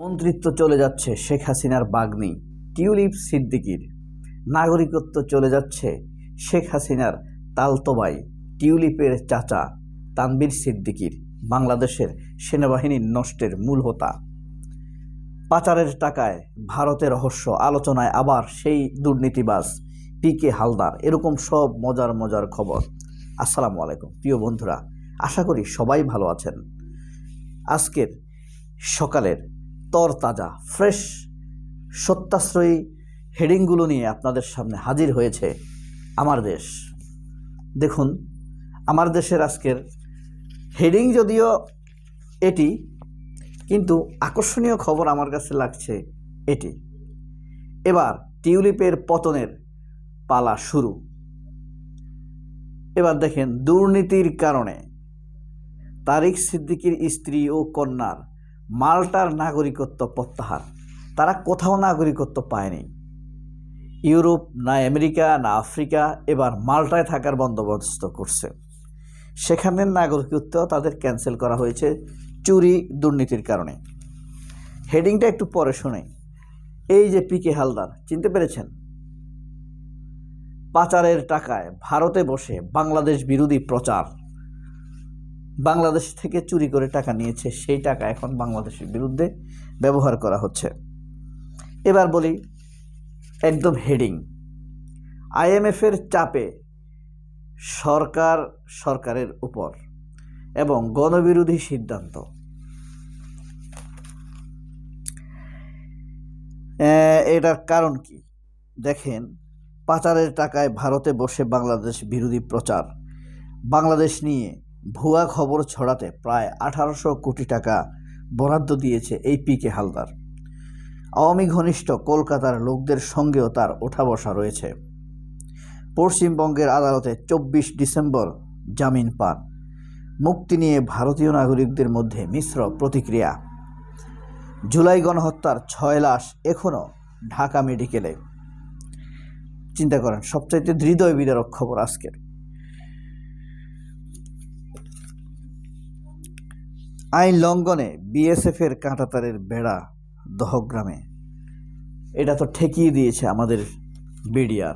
মন্ত্রিত্ব চলে যাচ্ছে শেখ হাসিনার বাগ্নি? টিউলিপ সিদ্দিকির। নাগরিকত্ব চলে যাচ্ছে শেখ হাসিনার তালতোবাই, টিউলিপের চাচা তানবীর সিদ্দিকির, বাংলাদেশের সেনাবাহিনীর নষ্টের মূল হোতা। পাচারের টাকায় ভারতের রহস্য আলোচনায় আবার সেই দুর্নীতিবাজ পি কে হালদার। এরকম সব মজার মজার খবর। আসসালামু আলাইকুম। প্রিয় বন্ধুরা, আশা করি সবাই ভালো আছেন। আজকের সকালের তরতাজা ফ্রেশ সত্যাশ্রয়ী হেডিংগুলো নিয়ে আপনাদের সামনে হাজির হয়েছে আমার দেশ। দেখুন, আমার দেশের আজকের হেডিং যদিও এটি, কিন্তু আকর্ষণীয় খবর আমার কাছে লাগছে এটি। এবার টিউলিপের পতনের পালা শুরু। এবার দেখেন দুর্নীতির কারণে তারিক সিদ্দিকীর স্ত্রী ও কন্যার মাল্টার নাগরিকত্ব প্রত্যাহার। তারা কোথাও নাগরিকত্ব পায়নি। ইউরোপ, না আমেরিকা, না আফ্রিকা, এবার মাল্টায় থাকার বন্দোবস্ত করছে। সেখানের নাগরিকত্ব তাদের ক্যান্সেল করা হয়েছে চুরি, দুর্নীতির কারণে। হেডিংটা একটু পরে শুনে এই যে পিকে হালদার, চিনতে পেরেছেন? পাচারের টাকায় ভারতে বসে বাংলাদেশ বিরোধী প্রচার। বাংলাদেশ থেকে চুরি করে টাকা নিয়েছে, সেই টাকা এখন বাংলাদেশের বিরুদ্ধে ব্যবহার করা হচ্ছে। এবার বলি একদম হেডিং আইএমএফের চাপে সরকার সরকারের উপর এবং গণবিরোধী সিদ্ধান্ত। এটার কারণ কি? দেখেন, পাচারের টাকায় ভারতে বসে বাংলাদেশ বিরোধী প্রচার। বাংলাদেশ নিয়ে ভুয়া খবর ছড়াতে প্রায় আঠারোশো কোটি টাকা বরাদ্দ দিয়েছে এই পি কে হালদার। আওয়ামী ঘনিষ্ঠ কলকাতার লোকদের সঙ্গেও তার ওঠা বসা রয়েছে। পশ্চিমবঙ্গের আদালতে চব্বিশ ডিসেম্বর জামিন পান। মুক্তি নিয়ে ভারতীয় নাগরিকদের মধ্যে মিশ্র প্রতিক্রিয়া। জুলাই গণহত্যার ছয় লাশ এখনও ঢাকা মেডিকেলে। চিন্তা করেন, সবচাইতে হৃদয় বিদারক খবর আজকের। আইন লঙ্ঘনে বিএসএফের কাঁটাতারের বেড়া দহগ্রামে। এটা তো ঠেকিয়ে দিয়েছে আমাদের বিডিআর।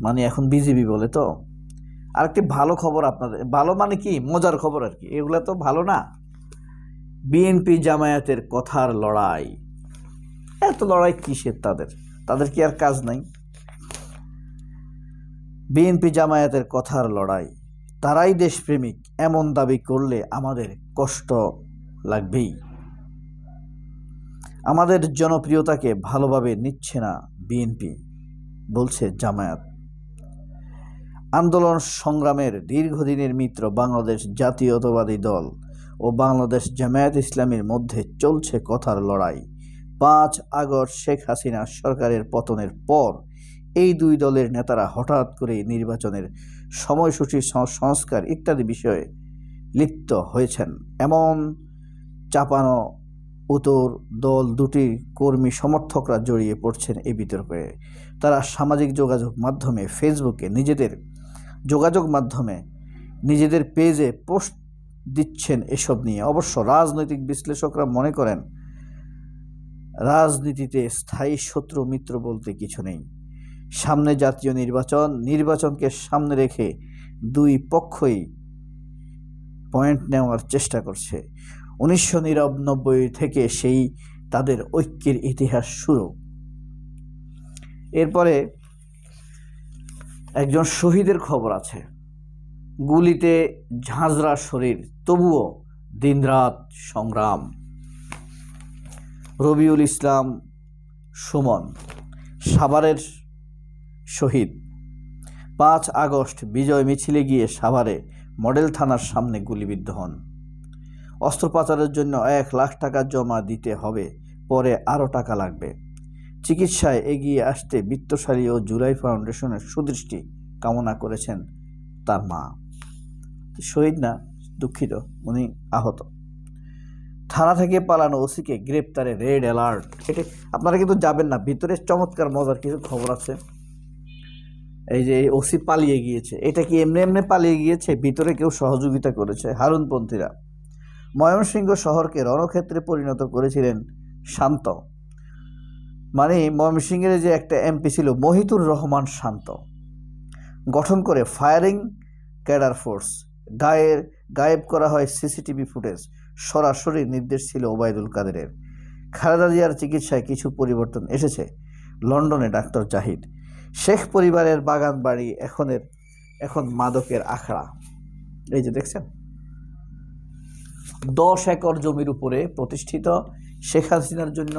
মানে এখন বিজিবি বলে তো। আরেকটি ভালো খবর আপনাদের ভালো মানে কি? মজার খবর আর কি। এগুলো তো ভালো না। বিএনপি জামায়াতের কথার লড়াই। এত লড়াই কিসের তাদের? তাদের কি আর কাজ নাই? বিএনপি জামায়াতের কথার লড়াই। তারাই দেশপ্রেমিক, এমন দাবি করলে আমাদের কষ্ট লাগবেই। আমাদের জনপ্রিয়তাকে ভালোভাবে নিচ্ছে না বিএনপি, বলছে জামায়াত। আন্দোলন সংগ্রামের দীর্ঘদিনের মিত্র বাংলাদেশ জাতীয়তাবাদী দল ও বাংলাদেশ জামায়াত ইসলামীর মধ্যে চলছে কথার লড়াই। পাঁচ আগস্ট শেখ হাসিনা সরকারের পতনের পর এই দুই দলের নেতারা হঠাৎ করেই নির্বাচনের সময়সূচি সংস্কার ইত্যাদি বিষয়ে লিপ্ত হয়েছেন। এমন চাপানো উত্তর দল দুটির কর্মী সমর্থকরা জড়িয়ে পড়ছেন এই বিতর্কে। তারা সামাজিক যোগাযোগ মাধ্যমে, ফেসবুকে নিজেদের যোগাযোগ মাধ্যমে নিজেদের পেজে পোস্ট দিচ্ছেন এসব নিয়ে। অবশ্য রাজনৈতিক বিশ্লেষকরা মনে করেন, রাজনীতিতে স্থায়ী শত্রু মিত্র বলতে কিছু নেই। সামনে জাতীয় নির্বাচন, নির্বাচনকে সামনে রেখে দুই পক্ষই পয়েন্ট নেওয়ার চেষ্টা করছে। উনিশশো নিরানব্বই থেকে সেই তাদের ঐক্যের ইতিহাস শুরু। এরপরে একজন শহীদের খবর আছে। গুলিতে ঝাঁঝরা শরীর, তবুও দিনরাত সংগ্রাম। রবিউল ইসলাম সুমন, সাভারের শহীদ। পাঁচ আগস্ট বিজয় মিছিলে গিয়ে সাভারে মডেল থানার সামনে গুলিবিদ্ধ হন। অস্ত্রোপচারের জন্য এক লাখ টাকা জমা দিতে হবে, পরে আরও টাকা লাগবে। চিকিৎসায় এগিয়ে আসতে বিত্তশালী ও জুলাই ফাউন্ডেশনের সুদৃষ্টি কামনা করেছেন তার মা। শহীদ না, দুঃখিত, উনি আহত। থানা থেকে পালানো ওসিকে গ্রেপ্তারে রেড অ্যালার্ট। এটা আপনারা কিন্তু যাবেন না, ভিতরে চমৎকার মজার কিছু খবর আছে। এই যে ওসি পালিয়ে গিয়েছে। এটা কি এমনি এমনি পালিয়ে গিয়েছে? ভিতরে কেউ সহযোগিতা করেছে? হারুনপন্থীরা। ময়মনসিংহ শহরকে রণক্ষেত্রে পরিণত করেছিলেন শান্ত। মানে ময়মনসিংহের যে একটা এমপি ছিল মহিতুর রহমান শান্ত। গঠন করে ফায়ারিং ক্যাডার ফোর্স। গায়ের গায়েব করা হয় সিসিটিভি ফুটেজ। সরাসরি নির্দেশ ছিল ওবায়দুল কাদেরের। খালেদা জিয়ার চিকিৎসায় কিছু পরিবর্তন এসেছে। লন্ডনে ডাক্তার জাহিদ। শেখ পরিবারের বাগান বাড়ি এখনের, এখন মাদকের আখড়া। এই যে দেখছেন? দশ একর জমির উপরে প্রতিষ্ঠিত শেখ হাসিনার জন্য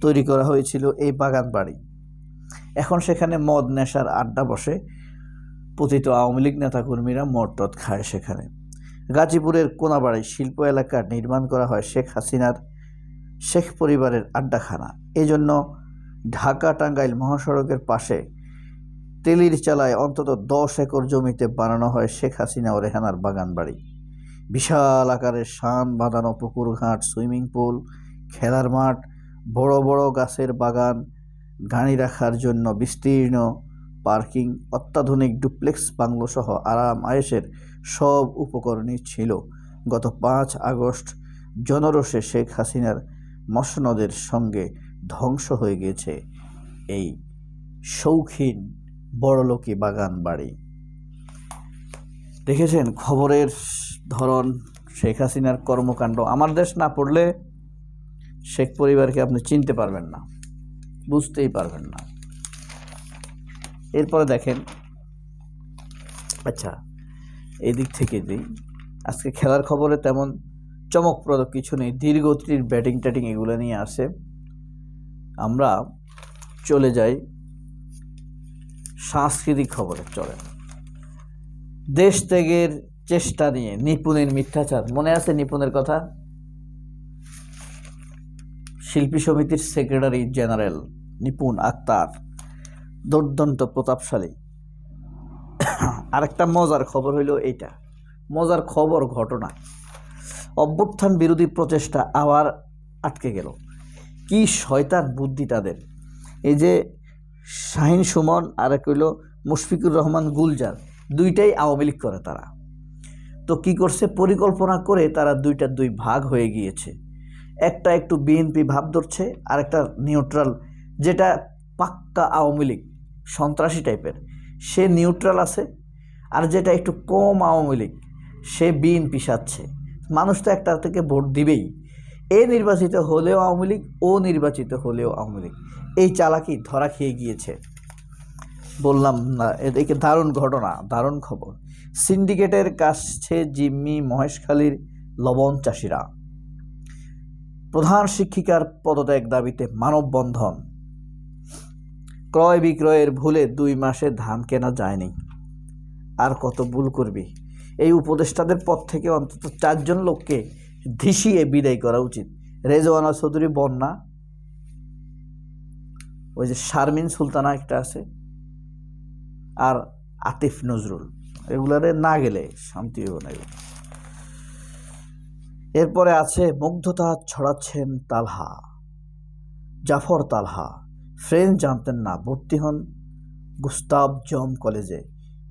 তৈরি করা হয়েছিল এই বাগান বাড়ি। এখন সেখানে মদ নেশার আড্ডা বসে। পতিত আওয়ামী লীগ নেতাকর্মীরা টদ খায় সেখানে। গাজীপুরের কোনাবাড়ি শিল্প এলাকা নির্মাণ করা হয় শেখ হাসিনার শেখ পরিবারের আড্ডাখানা। এই জন্য ঢাকা টাঙ্গাইল মহাসড়কের পাশে তেলির চালায় অন্তত দশ একর জমিতে বানানো হয় শেখ হাসিনা ও রেহানার বাগান বাড়ি। বিশাল আকারের শান বাঁধানো পুকুর ঘাট, সুইমিং পুল, খেলার মাঠ, বড় বড় গাছের বাগান গাড়ি রাখার জন্য বিস্তীর্ণ পার্কিং, অত্যাধুনিক ডুপ্লেক্স বাংলো সহ আরাম আয়েসের সব উপকরণই ছিল। গত পাঁচ আগস্ট জনরোষে শেখ হাসিনার মসনদের সঙ্গে ধ্বংস হয়ে গেছে এই শৌখিন বড়লোকি বাগান বাড়ি। দেখেছেন খবরের ধরন, শেখ হাসিনার কর্মকাণ্ড। আমার দেশ না পড়লে শেখ পরিবারকে আপনি চিনতে পারবেন না, বুঝতেই পারবেন না। এরপরে দেখেন আচ্ছা এই দিক থেকে দিই আজকে খেলার খবরে তেমন চমকপ্রদ কিছু নেই। দীর্ঘত্রীর ব্যাটিং ট্যাটিং এগুলো নিয়ে আসে। আমরা চলে যাই সাংস্কৃতিক খবরে চলে। দেশ ত্যাগের চেষ্টা নিয়ে নিপুণের মিথ্যাচার, মনে আছে নিপুণের কথা? শিল্পী সমিতির সেক্রেটারি জেনারেল নিপুণ আক্তার, দুর্দন্ত প্রতাপশালী। আরেকটা মজার খবর হইল এইটা। মজার খবর, ঘটনা। অভ্যুত্থান বিরোধী প্রচেষ্টা আবার আটকে গেল। কি শয়তান বুদ্ধি তাদের। এই যে শাহিন সুমন আর এক হইল মুশফিকুর রহমান গুলজার। দুইটাই আওয়ামী লীগ করে তারা। তো কি করছে? পরিকল্পনা করে তারা দুইটা দুই ভাগ হয়ে গিয়েছে। একটা একটু বিএনপি ভাব ধরছে আর একটা নিউট্রাল। যেটা পাক্কা আওয়ামী লীগ, সন্ত্রাসী টাইপের। সে নিউট্রাল আছে, আর যেটা একটু কম আওয়ামী লীগ, সে বিএনপি সাচ্ছে মানুষ তো একটা থেকে ভোট দিবেই। এ নির্বাচিত হলেও আওয়ামী লীগ, ও নির্বাচিত হলেও আওয়ামী লীগ। এই চালাকি ধরা খেয়ে গিয়েছে। বললাম, না এদিকে দারুণ ঘটনা, দারুণ খবর। সিন্ডিকেটের কাছে জিম্মি মহেশখালীর লবণ চাষিরা। প্রধান শিক্ষিকার পদত্যাগ দাবিতে মানববন্ধন। ক্রয় বিক্রয়ের ভুলে দুই মাসে ধান কেনা যায়নি। আর কত ভুল করবি? এই উপদেষ্টাদের পদ থেকে অন্তত চারজন লোককে ধিসিয়ে বিদায় করা উচিত। রেজওয়ানা চৌধুরী বন্যা ওই যে শারমিন সুলতানা একটা আছে, আর আতিফ নজরুল। এগুলারে না গেলে শান্তি হবে না। এরপরে আছে, মুগ্ধতা ছড়াচ্ছেন তালহা। জাফর তালহা, ফ্রেঞ্চ জানতেন না, ভর্তি হন গুস্তাব জম কলেজে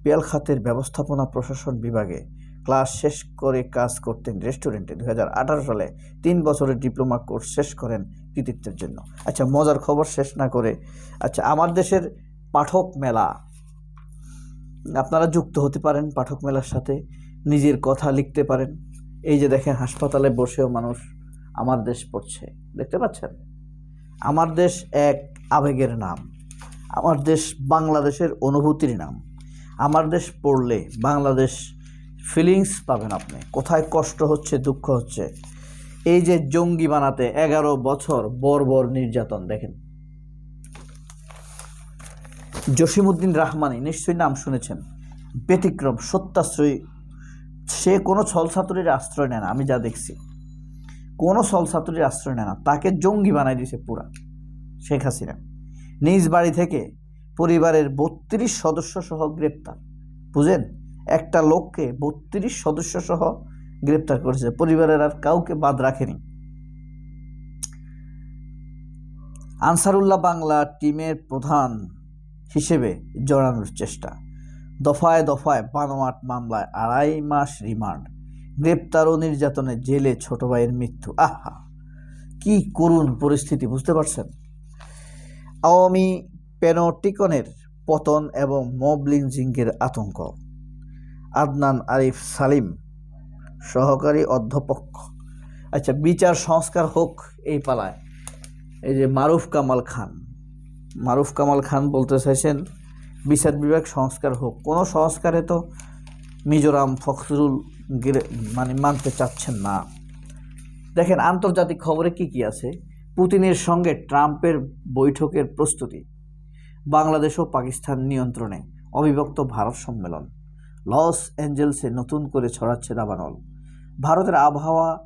পেয়াল খাতের ব্যবস্থাপনা প্রশাসন বিভাগে। ক্লাস শেষ করে কাজ করতেন রেস্টুরেন্টে। দু হাজার আঠারো সালে তিন বছরের ডিপ্লোমা কোর্স শেষ করেন কৃতিত্বের জন্য। আচ্ছা মজার খবর শেষ না করে। আচ্ছা আমার দেশের পাঠক মেলা। আপনারা যুক্ত হতে পারেন পাঠক মেলার সাথে, নিজের কথা লিখতে পারেন। এই যে দেখেন, হাসপাতালে বসেও মানুষ আমার দেশ পড়ছে। দেখতে পাচ্ছেন? আমার দেশ এক আবেগের নাম। আমার দেশ বাংলাদেশের অনুভূতির নাম। আমার দেশ পড়লে বাংলাদেশ ফিলিংস পাবেন আপনি। কোথায় কষ্ট হচ্ছে, দুঃখ হচ্ছে। এই যে জঙ্গি বানাতে এগারো বছর বর্বর নির্যাতন, দেখেন। জসিমুদ্দিন রাহমানি, নিশ্চয়ই নাম শুনেছেন। ব্যতিক্রম, সত্যাশ্রয়ী। সে কোনো ছলছাত্রীর আশ্রয় নেয় না, আমি যা দেখছি। কোনো ছলছাত্রীর আশ্রয় নেয় না, তাকে জঙ্গি বানাই দিয়েছে পুরা শেখ হাসিনা। নিজ বাড়ি থেকে পরিবারের বত্রিশ সদস্য সহ গ্রেপ্তার, বুঝেন? একটা লোককে বত্রিশ সদস্য সহ গ্রেপ্তার করেছে। পরিবারের আর কাউকে বাদ রাখেনি। আনসারুল্লাহ বাংলা টিমের প্রধান হিসেবে জড়ানোর চেষ্টা। দফায় দফায় বানোয়াট মামলায় আড়াই মাস রিমান্ড। গ্রেপ্তার ও নির্যাতনে জেলে ছোট ভাইয়ের মৃত্যু। আহা, কি করুণ পরিস্থিতি, বুঝতে পারছেন? আওয়ামী প্যানোটিকনের পতন এবং মব লিঞ্চিংয়ের আতঙ্ক। আদনান আরিফ সালিম, সহকারী অধ্যাপক আচ্ছা বিচার সংস্কার হোক এই পালায়। এই যে মারুফ কামাল খান। মারুফ কামাল খান বলতে চাইছেন, বিচার বিভাগ সংস্কার হোক। কোনো সংস্কারে তো মিজোরাম ফখরুল মানে মানতে চাচ্ছেন না। দেখেন, আন্তর্জাতিক খবরে কি কি আছে? পুতিনের সঙ্গে ট্রাম্পের বৈঠকের প্রস্তুতি। বাংলাদেশ ও পাকিস্তান নিয়ন্ত্রণে। অবিভক্ত ভারত সম্মেলন। লস অ্যাঞ্জেলসে নতুন করে ছড়াচ্ছে দাবানল ভারতের আবহাওয়া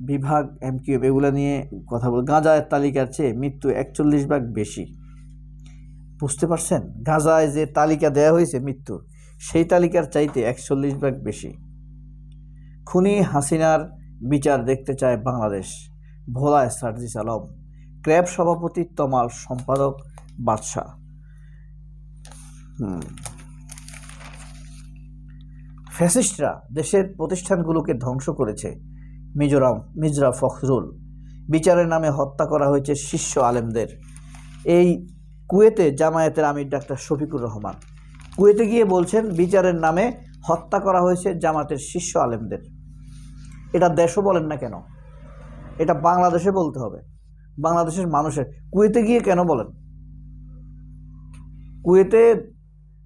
বিভাগ এমকিউ এগুলো নিয়ে কথা বল গাঁজার তালিকার চেয়ে মৃত্যু একচল্লিশ ভাগ বেশি। বুঝতে পারছেন? গাঁজায় যে তালিকা দেওয়া হয়েছে মৃত্যু, সেই তালিকার চাইতে একচল্লিশ ভাগ বেশি। খুনি হাসিনার বিচার দেখতে চায় বাংলাদেশ, ভোলায় সার্জিস আলম। ক্র্যাব সভাপতি তমাল সম্পাদক বাদশাহ। হুম। ফ্যাসিস্টরা দেশের প্রতিষ্ঠানগুলোকে ধ্বংস করেছে। মিজোরাম, মিজরা ফখরুল। বিচারের নামে হত্যা করা হয়েছে শীর্ষ আলেমদের। এই কুয়েতে জামায়াতের আমির ডাক্তার শফিকুর রহমান। কুয়েতে গিয়ে বলছেন, বিচারের নামে হত্যা করা হয়েছে জামাতের শীর্ষ আলেমদের। এটা দেশও বলেন না কেন? এটা বাংলাদেশে বলতে হবে। বাংলাদেশের মানুষের। কুয়েতে গিয়ে কেন বলেন? কুয়েতে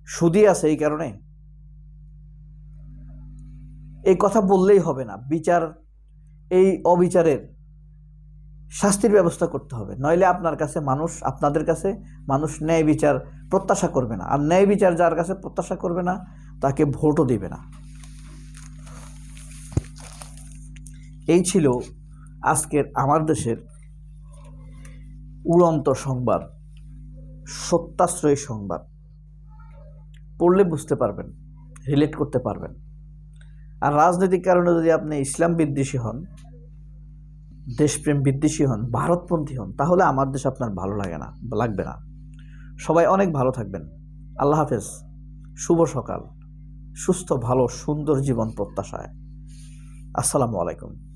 সুদি আছে এই কারণে। এই কথা বললেই হবে না। বিচার, এই অবিচারের শাস্তির ব্যবস্থা করতে হবে। নইলে আপনার কাছে মানুষ, আপনাদের কাছে মানুষ ন্যায় বিচার প্রত্যাশা করবে না। আর ন্যায় বিচার যার কাছে প্রত্যাশা করবে না, তাকে ভোটও দিবে না। এই ছিল আজকের আমার দেশের উড়ন্ত সংবাদ, সত্যাশ্রয়ী সংবাদ। পড়লে বুঝতে পারবেন রিলেট করতে পারবেন। আর রাজনৈতিক কারণে যদি আপনি ইসলাম বিদ্বেষী হন, দেশপ্রেম বিদ্বেষী হন, ভারতপন্থী হন, তাহলে আমার দেশ আপনার ভালো লাগে না, লাগবে না। সবাই অনেক ভালো থাকবেন। আল্লাহ হাফেজ। শুভ সকাল। সুস্থ, ভালো, সুন্দর জীবন প্রত্যাশায়। আসসালামু আলাইকুম।